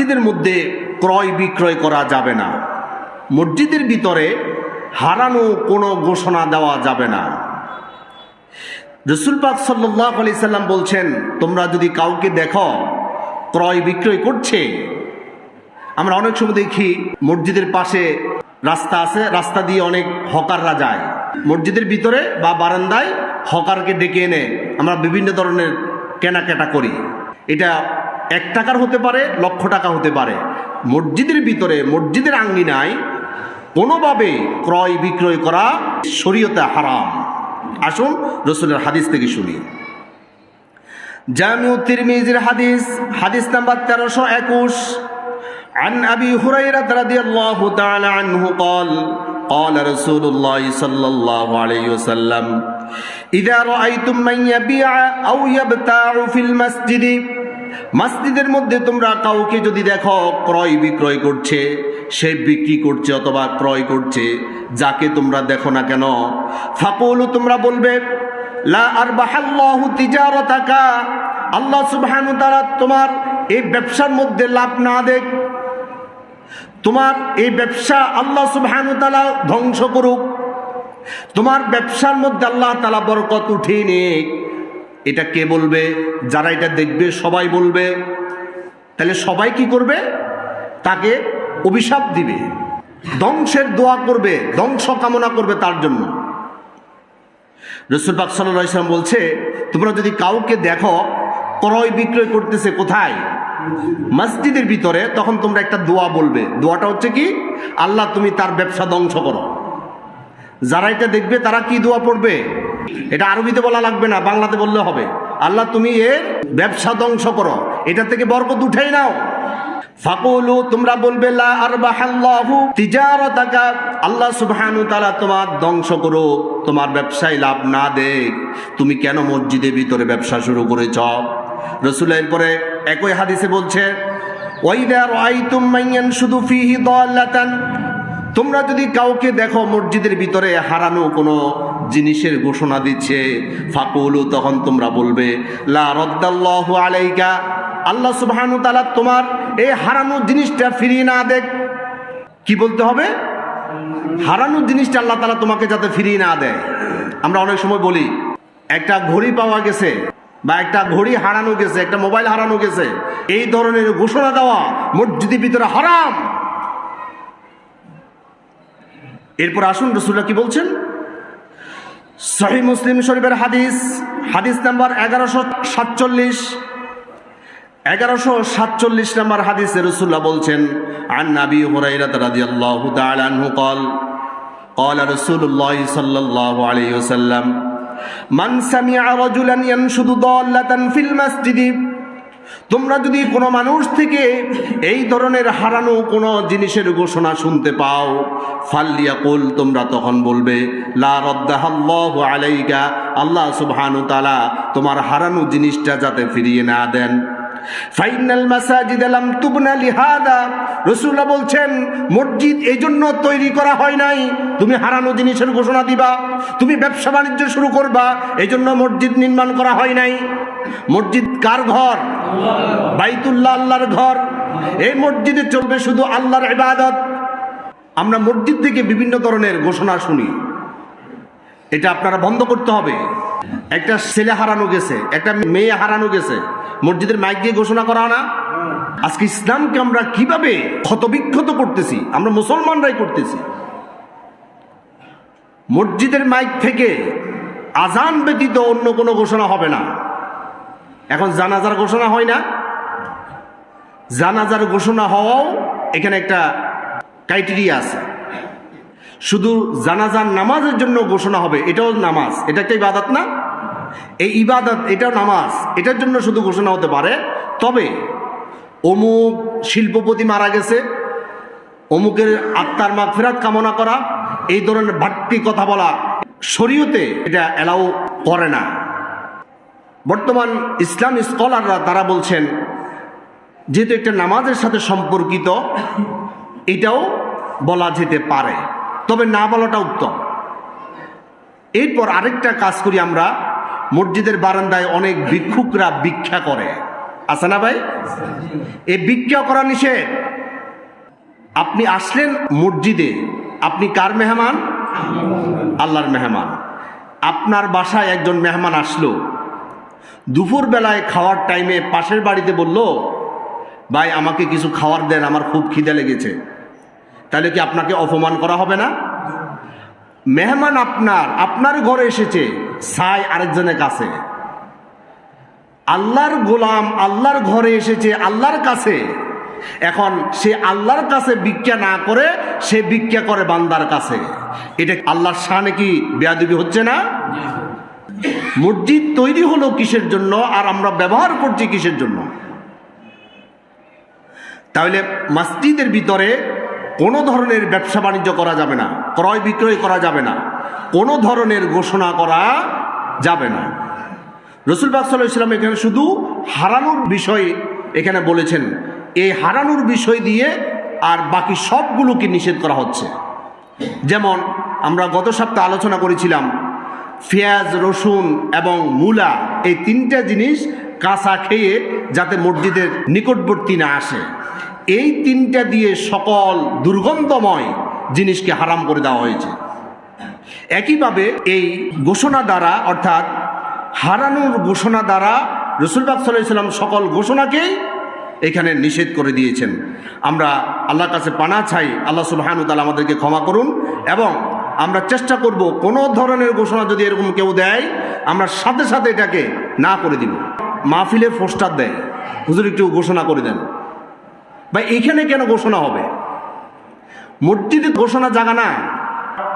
মসজিদের মধ্যে ক্রয় বিক্রয় করা যাবে না। মসজিদের ভিতরে হারানো কোনো ঘোষণা দেওয়া যাবে না। রসুল পাক সাল্লাহ আলি সাল্লাম বলছেন, তোমরা যদি কাউকে দেখো, ক্রয় বিক্রয় করছে। আমরা অনেক সময় দেখি, মসজিদের পাশে রাস্তা আছে, রাস্তা দিয়ে অনেক হকাররা যায়। মসজিদের ভিতরে বা বারান্দায় হকারকে ডেকে এনে আমরা বিভিন্ন ধরনের কেনাকাটা করি। এটা এক টাকার হতে পারে লক্ষ টাকা হতে পারে মসজিদের ভিতরে মসজিদের আঙ্গিনায় কোনোভাবে ক্রয় বিক্রয় করা শরীয়তে হারাম আসুন রসুলের হাদিস থেকে শুনি জামিউ তিরমিজির হাদিস হাদিস নাম্বার তেরোশো একুশ عن أبي هريرة رضي الله تعالى عنه قال قال رسول الله صلى الله عليه وسلم إذا رأيتم من يبيع أو يبتاع في المسجد মসজিদের মধ্যে তোমরা কাউকে যদি দেখো ক্রয় বিক্রয় করছে, সে বিক্রি করছে অথবা ক্রয় করছে, যাকে তোমরা দেখো না কেন? ফাকুলু, তোমরা বলবে, লা আরবাহাল্লাহু তিজারাতাকা, আল্লাহ সুবহানাহু তাআলা তোমার এই ব্যবসার মধ্যে লাভ না দেখ। তোমার এই ব্যবসা আল্লাহ সুবহানাহু তাআলা ধ্বংস করুক। তোমার ব্যবসার মধ্যে আল্লাহ তাআলা বরকত উঠিয়ে নিক। এটা কে বলবে? যারা এটা দেখবে, সবাই বলবে। তাহলে সবাই কি করবে? তাকে অভিশাপ দিবে। ধ্বংসের দোয়া করবে, ধ্বংস কামনা করবে তার জন্য। রসুল পাক সাল্লাহ ইসলাম বলছে, তোমরা যদি কাউকে দেখো, ক্রয় বিক্রয় করতেছে কোথায়? মসজিদের ভিতরে, তখন তোমরা একটা দোয়া বলবে। দোয়াটা হচ্ছে কি? আল্লাহ তুমি তার ব্যবসা ধ্বংস করো। যারা এটা দেখবে, তারা কি দোয়া পড়বে? এটা আরবিতে বলা লাগবে না, বাংলাতে বললে হবে। আল্লাহ তুমি এর ব্যবসা ধ্বংস করো, এটা থেকে বরকত উঠেই নাও। ফাকুলু, তোমরা বলবে, লা আরবাহাল্লাহু তিজারাতাকা, আল্লাহ সুবহানাহু তাআলা তোমার ধ্বংস করো, তোমার ব্যবসায় লাভ না দেখ। তুমি কেন মসজিদের ভিতরে ব্যবসা শুরু করেছ? রসুলের পরে একই হাদিসে বলছে ওয়াইদা রাআইতুম মাইয়ান শুধু ফিহি দাল্লাতান তোমরা যদি কাউকে দেখো মসজিদের ভিতরে হারানো কোনো জিনিসের ঘোষণা দিচ্ছে, ফাকুলু, তখন তোমরা বলবে, লা রদ্দাল্লাহু আলাইকা, আল্লাহ সুবহানু তাআলা তোমার এই হারানো জিনিসটা ফিরিয়ে না দেখ। কি বলতে হবে? হারানো জিনিসটা আল্লাহ তালা তোমাকে যাতে ফিরিয়ে না দেয়। আমরা অনেক সময় বলি, একটা ঘড়ি পাওয়া গেছে বা একটা ঘড়ি হারানো গেছে, একটা মোবাইল হারানো গেছে, এই ধরনের ঘোষণা দেওয়া মসজিদের ভিতরে হারাম। এরপর আসুন রসুল্লাহ কি বলছেন সহি মুসলিম শরীফের হাদিস হাদিস নাম্বার এগারোশো সাতচল্লিশ এগারোশো সাতচল্লিশ নাম্বার হাদিসে রসুল্লাহ বলছেন আন নাবি হুরাইরাত রাদিয়াল্লাহু তাআলা আনহু قال قال رسول الله صلى الله عليه وسلم من سمع رجلا ينشد ضالة في المسجد তোমরা যদি কোনো মানুষ থেকে এই ধরনের হারানো কোনো জিনিসের ঘোষণা শুনতে পাও, ফাল্লিয়া কোল, তোমরা তখন বলবে, লা আলাইকা, আল্লাহ সুবহানু তালা তোমার হারানো জিনিসটা যাতে ফিরিয়ে না দেন। ফাইনাল মাসাজিদ লাম তুবনা লিহাদা। রাসূলুল্লাহ বলছেন, মসজিদ এই জন্য তৈরি করা হয় নাই। তুমি হারানো জিনিসের ঘোষণা দিবা, তুমি ব্যবসা বাণিজ্য শুরু করবা এই জন্য মসজিদ নির্মাণ করা হয় নাই। মসজিদ কার ঘর? বাইতুল্লাহ আল্লাহর ঘর। এই মসজিদে চলবে শুধু আল্লাহর ইবাদত। আমরা মসজিদ থেকে বিভিন্ন ধরনের ঘোষণা শুনি। এটা আপনারা বন্ধ করতে হবে। একটা ছেলে হারানো গেছে, একটা মেয়ে হারানো গেছে। মসজিদের মাইক দিয়ে ঘোষণা করা না? আজকে ইসলামকে আমরা কীভাবে ক্ষতবিক্ষত করতেছি? আমরা মুসলমানরাই করতেছি। মসজিদের মাইক থেকে আজান ব্যতীত অন্য কোনো ঘোষণা হবে না। এখন জানাজার ঘোষণা হয় না? জানাজার ঘোষণা হওয়াও এখানে একটা ক্রাইটেরিয়া আছে। শুধু জানাজার নামাজের জন্য ঘোষণা হবে, এটাও নামাজ। এটা একটা ইবাদত না? এই ইবাদত, এটাও নামাজ। এটার জন্য শুধু ঘোষণা হতে পারে, তবে অমুক শিল্পপতি মারা গেছে, অমুকের আত্মার মা ফেরাত কামনা করা, এই ধরনের বাড়তি কথা বলা, শরীয়তে এটা অ্যালাউ করে না। বর্তমান ইসলাম স্কলাররা তারা বলছেন, যেহেতু একটা নামাজের সাথে সম্পর্কিত, এটাও বলা যেতে পারে। তবে না বলাটা উত্তম। এরপর আরেকটা কাজ করি আমরা, মসজিদের বারান্দায় অনেক ভিক্ষুকরা ভিক্ষা করে। আছে না ভাই? এই ভিক্ষা করা নিষেধ। আপনি আসলেন মসজিদে, আপনি কার মেহমান? আল্লাহর মেহমান। আপনার বাসায় একজন মেহমান আসলো। দুপুর বেলায় খাওয়ার টাইমে পাশের বাড়িতে বলল, ভাই, আমাকে কিছু খাবার দেন, আমার খুব খিদে লেগেছে। তাহলে কি আপনাকে অপমান করা হবে না? মেহমান আপনার আপনার ঘরে এসেছে, সাই আরেকজনের কাছে। আল্লাহর গোলাম আল্লাহর ঘরে এসেছে, আল্লাহর কাছে। এখন সে আল্লাহর কাছে ভিক্ষা না করে, সে ভিক্ষা করে বান্দার কাছে। এটা আল্লাহর শানে কি বেয়াদবি হচ্ছে না? মসজিদ তৈরি হলো কিসের জন্য আর আমরা ব্যবহার করছি কিসের জন্য? তাহলে মসজিদের ভিতরে কোনো ধরনের ব্যবসা বাণিজ্য করা যাবে না, ক্রয় বিক্রয় করা যাবে না, কোনো ধরনের ঘোষণা করা যাবে না। রসুল বাকসাল্লাহ ইসলাম এখানে শুধু হারানোর বিষয় এখানে বলেছেন, এই হারানোর বিষয় দিয়ে আর বাকি সবগুলোকে নিষেধ করা হচ্ছে। যেমন আমরা গত সপ্তাহে আলোচনা করেছিলাম, পেঁয়াজ, রসুন এবং মূলা, এই তিনটা জিনিস কাঁচা খেয়ে যাতে মসজিদের নিকটবর্তী না আসে। এই তিনটা দিয়ে সকল দুর্গন্ধময় জিনিসকে হারাম করে দেওয়া হয়েছে। একইভাবে এই ঘোষণা দ্বারা, অর্থাৎ হারানোর ঘোষণা দ্বারা রসুলবাগ সাল্লাম সকল ঘোষণাকেই এখানে নিষেধ করে দিয়েছেন। আমরা আল্লাহর কাছে পানা চাই, আল্লাহ সুবাহানু তালা আমাদেরকে ক্ষমা করুন এবং আমরা চেষ্টা করব কোনো ধরনের ঘোষণা যদি এরকম কেউ দেয়, আমরা সাথে সাথে এটাকে না করে দিব। মাহফিলে পোস্টার দেয়। হুজুর একটু ঘোষণা করে দেন। বা এখানে কেন ঘোষণা হবে? মসজিদে ঘোষণা জায়গা না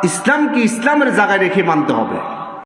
ইসলামকে ইসলামের জায়গায় রেখে মানতে হবে।